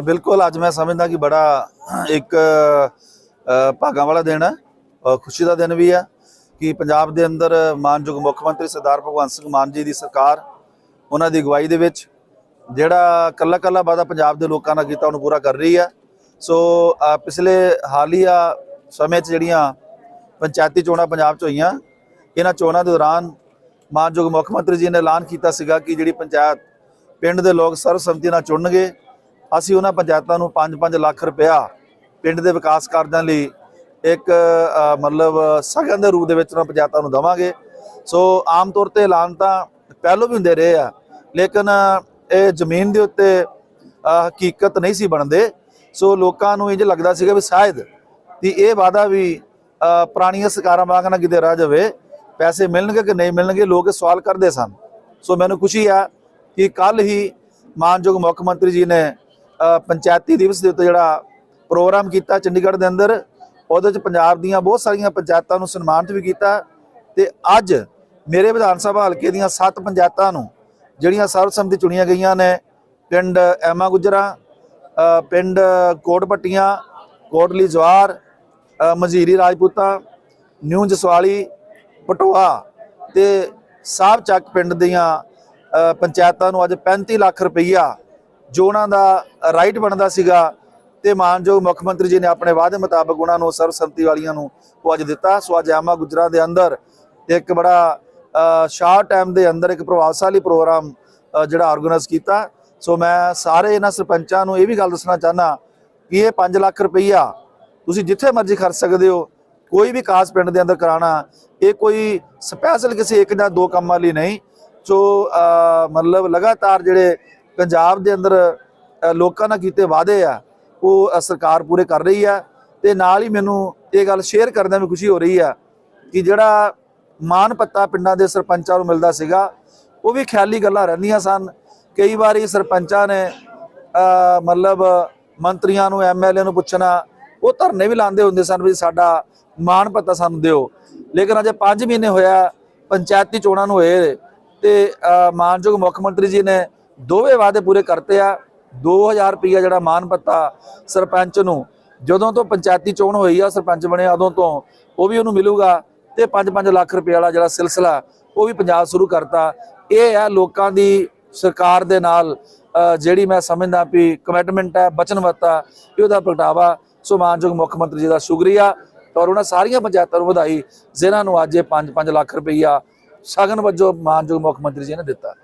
ਬਿਲਕੁਲ ਅੱਜ ਮੈਂ ਸਮਝਦਾ ਕਿ ਬੜਾ ਇੱਕ ਭਾਗਾਂ ਵਾਲਾ ਦਿਨ ਹੈ ਔਰ ਖੁਸ਼ੀ ਦਾ ਦਿਨ ਵੀ ਹੈ ਕਿ ਪੰਜਾਬ ਦੇ ਅੰਦਰ ਮਾਨਯੋਗ ਮੁੱਖ ਮੰਤਰੀ ਸਰਦਾਰ ਭਗਵੰਤ ਸਿੰਘ ਮਾਨ ਜੀ ਦੀ ਸਰਕਾਰ ਉਹਨਾਂ ਦੀ ਅਗਵਾਈ ਦੇ ਵਿੱਚ ਜਿਹੜਾ ਕੱਲਾ ਕੱਲਾ ਵਾਅਦਾ ਪੰਜਾਬ ਦੇ ਲੋਕਾਂ ਨਾਲ ਕੀਤਾ ਉਹਨੂੰ ਪੂਰਾ ਕਰ ਰਹੀ ਹੈ। ਸੋ ਅ, ਪਿਛਲੇ ਹਾਲੀਆ ਸਮੇਂ 'ਚ ਜਿਹੜੀਆਂ ਪੰਚਾਇਤੀ ਚੋਣਾਂ ਪੰਜਾਬ 'ਚ ਹੋਈਆਂ ਇਹਨਾਂ ਚੋਣਾਂ ਦੇ ਦੌਰਾਨ ਮਾਨਯੋਗ ਮੁੱਖ ਮੰਤਰੀ ਜੀ ਨੇ ਐਲਾਨ ਕੀਤਾ ਸੀਗਾ ਕਿ ਜਿਹੜੀ ਪੰਚਾਇਤ ਪਿੰਡ ਦੇ ਲੋਕ ਸਰਵਸੰਮਤੀ ਨਾਲ ਚੁਣਨਗੇ ਅਸੀਂ ਉਹਨਾਂ ਪੰਚਾਇਤਾਂ ਨੂੰ 5-5 ਲੱਖ ਰੁਪਇਆ ਪਿੰਡ ਦੇ ਵਿਕਾਸ ਕਾਰਜਾਂ ਲਈ ਇੱਕ ਮਤਲਬ ਸਗਨ ਦੇ ਰੂਪ ਦੇ ਵਿੱਚ ਉਹਨਾਂ ਪੰਚਾਇਤਾਂ ਨੂੰ ਦਵਾਂਗੇ। ਸੋ ਆਮ ਤੌਰ ਤੇ ਐਲਾਨ ਤਾਂ ਪਹਿਲੋਂ ਵੀ ਹੁੰਦੇ ਰਹੇ ਆ, ਲੇਕਿਨ ਇਹ ਜ਼ਮੀਨ ਦੇ ਉੱਤੇ ਹਕੀਕਤ ਨਹੀਂ ਸੀ ਬਣਦੇ। ਸੋ ਲੋਕਾਂ ਨੂੰ ਇੰਜ ਲੱਗਦਾ ਸੀਗਾ ਵੀ ਸ਼ਾਇਦ ਕਿ ਇਹ ਵਾਅਦਾ ਵੀ ਪੁਰਾਣੀਆਂ ਸਰਕਾਰਾਂ ਵਾਂਗ ਨਾ ਕਿਤੇ ਰਹਿ ਜਾਵੇ, ਪੈਸੇ ਮਿਲਣਗੇ ਕਿ ਨਹੀਂ ਮਿਲਣਗੇ, ਲੋਕ ਸਵਾਲ ਕਰਦੇ ਸਨ। ਸੋ ਮੈਨੂੰ ਖੁਸ਼ੀ ਆ ਕਿ ਕੱਲ ਹੀ ਮਾਨਯੋਗ ਮੁੱਖ ਮੰਤਰੀ ਜੀ ਨੇ ਪੰਚਾਇਤੀ ਦਿਵਸ ਦੇ ਉੱਤੇ ਜਿਹੜਾ ਪ੍ਰੋਗਰਾਮ ਕੀਤਾ ਚੰਡੀਗੜ੍ਹ ਦੇ ਅੰਦਰ, ਉਹਦੇ ਚ ਪੰਜਾਬ ਦੀਆਂ ਬਹੁਤ ਸਾਰੀਆਂ ਪੰਚਾਇਤਾਂ ਨੂੰ ਸਨਮਾਨਿਤ ਵੀ ਕੀਤਾ ਤੇ ਅੱਜ ਮੇਰੇ ਵਿਧਾਨ ਸਭਾ ਹਲਕੇ ਦੀਆਂ ਸੱਤ ਪੰਚਾਇਤਾਂ ਨੂੰ ਜਿਹੜੀਆਂ ਸਰਵਸੰਮਤੀ ਚੁਣੀਆਂ ਗਈਆਂ ਨੇ, ਪਿੰਡ ਐਮਾ ਗੁਜਰਾ ਪਿੰਡ ਕੋਟ ਪੱਟੀਆਂ ਕੋਟਲੀ ਜਵਾਰ ਮਜ਼ੀਰੀ ਰਾਜਪੂਤਾ, ਨਿਊ ਜਸਵਾਲੀ, ਪਟੋਆ ਤੇ ਸਾਹਿਬ ਚੱਕ ਪਿੰਡ ਦੀਆਂ ਪੰਚਾਇਤਾਂ ਨੂੰ ਅੱਜ 35 ਲੱਖ ਰੁਪਈਆ ਜੋ ਉਹਨਾਂ ਦਾ ਰਾਈਟ ਬਣਦਾ ਸੀਗਾ ਤੇ ਮਾਨਯੋਗ ਮੁੱਖ ਮੰਤਰੀ ਜੀ ਨੇ ਆਪਣੇ ਵਾਅਦੇ ਮੁਤਾਬਕ ਉਹਨਾਂ ਨੂੰ ਸਰਵਸੰਮਤੀ ਵਾਲੀਆਂ ਨੂੰ ਉਹ ਅੱਜ ਦਿੱਤਾ। ਸੋ ਅੱਜ ਆਮਾ ਗੁਜਰਾ ਦੇ ਅੰਦਰ ਇੱਕ ਬੜਾ ਸ਼ਾਰਟ ਟਾਈਮ ਦੇ ਅੰਦਰ ਇੱਕ ਪ੍ਰਭਾਵਸ਼ਾਲੀ ਪ੍ਰੋਗਰਾਮ ਜਿਹੜਾ ਆਰਗੇਨਾਈਜ਼ ਕੀਤਾ। ਸੋ ਮੈਂ ਸਾਰੇ ਇਹਨਾਂ ਸਰਪੰਚਾਂ ਨੂੰ ਇਹ ਵੀ ਗੱਲ ਦੱਸਣਾ ਚਾਹਨਾ ਕਿ ਇਹ 5 ਲੱਖ ਰੁਪਈਆ ਤੁਸੀਂ ਜਿੱਥੇ ਮਰਜ਼ੀ ਖਰਚ ਸਕਦੇ ਹੋ, ਕੋਈ ਵੀ ਕਾਸ ਪਿੰਡ ਦੇ ਅੰਦਰ ਕਰਾਣਾ ਇਹ ਕੋਈ ਸਪੈਸ਼ਲ ਕਿਸੇ ਇੱਕ ਜਾਂ ਦੋ ਕੰਮਾਂ ਲਈ ਨਹੀਂ। ਸੋ ਮਤਲਬ ਲਗਾਤਾਰ ਜਿਹੜੇ ਪੰਜਾਬ ਦੇ ਅੰਦਰ ਲੋਕਾਂ ਨਾਲ ਕੀਤੇ ਵਾਅਦੇ ਆ ਉਹ ਸਰਕਾਰ ਪੂਰੇ ਕਰ ਰਹੀ ਆ ਤੇ ਨਾਲ ਹੀ ਮੈਨੂੰ ਇਹ ਗੱਲ ਸ਼ੇਅਰ ਕਰਦਿਆਂ ਵੀ ਖੁਸ਼ੀ ਹੋ ਰਹੀ ਆ ਕਿ ਜਿਹੜਾ ਮਾਨ ਪੱਤਾ ਪਿੰਡਾਂ ਦੇ ਸਰਪੰਚਾਂ ਨੂੰ ਮਿਲਦਾ ਸੀਗਾ ਉਹ ਵੀ ਖਿਆਲੀ ਗੱਲਾਂ ਰਹਿੰਦੀਆਂ ਸਨ। ਕਈ ਵਾਰੀ ਸਰਪੰਚਾਂ ਨੇ ਮਤਲਬ ਮੰਤਰੀਆਂ ਨੂੰ ਐਮਐਲਏ ਨੂੰ ਪੁੱਛਣਾ ਉਹ ਧਰਨੇ ਵੀ ਲਾਉਂਦੇ ਹੁੰਦੇ ਸਨ ਵੀ ਸਾਡਾ ਮਾਨ ਪੱਤਾ ਸਾਨੂੰ ਦਿਓ। ਲੇਕਿਨ ਅਜੇ 5 ਮਹੀਨੇ ਹੋਇਆ ਪੰਚਾਇਤੀ ਚੋਣਾਂ ਨੂੰ ਹੋਏ ਤੇ ਅ, ਮਾਨਯੋਗ ਮੁੱਖ ਮੰਤਰੀ ਜੀ ਨੇ ਦੋਵੇਂ ਵਾਅਦੇ ਪੂਰੇ ਕਰਤੇ ਆ। 2000 ਰੁਪਈਆ ਜਿਹੜਾ ਮਾਨ ਪੱਤਾ ਸਰਪੰਚ ਨੂੰ ਜਦੋਂ ਤੋਂ ਪੰਚਾਇਤੀ ਚੋਣ ਹੋਈ ਆ, ਸਰਪੰਚ ਬਣਿਆ ਉਦੋਂ ਤੋਂ ਉਹ ਵੀ ਉਹਨੂੰ ਮਿਲੂਗਾ ਤੇ 5-5 ਲੱਖ ਰੁਪਏ ਵਾਲਾ ਜਿਹੜਾ ਸਿਲਸਿਲਾ ਉਹ ਵੀ ਪੰਜਾਬ ਸ਼ੁਰੂ ਕਰਤਾ। ਇਹ ਆ ਲੋਕਾਂ ਦੀ ਸਰਕਾਰ ਦੇ ਨਾਲ ਜਿਹੜੀ ਮੈਂ ਸਮਝਦਾ ਵੀ ਕਮਿਟਮੈਂਟ ਹੈ ਬਚਨਬੱਧਤਾ ਇਹ ਉਹਦਾ ਪ੍ਰਗਟਾਵਾ ਸੋ ਮਾਨਯੋਗ ਮੁੱਖ ਮੰਤਰੀ ਜੀ ਦਾ ਸ਼ੁਕਰੀਆ। ਔਰ ਉਹਨਾਂ ਸਾਰੀਆਂ ਪੰਚਾਇਤਾਂ ਨੂੰ ਵਧਾਈ, ਜਿਨ੍ਹਾਂ ਨੂੰ ਅੱਜ ਇਹ 5-5 ਲੱਖ ਰੁਪਈਆ ਸ਼ਗਨ ਵਜੋਂ ਮਾਨਯੋਗ ਮੁੱਖ ਮੰਤਰੀ ਜੀ ਨੇ ਦਿੱਤਾ।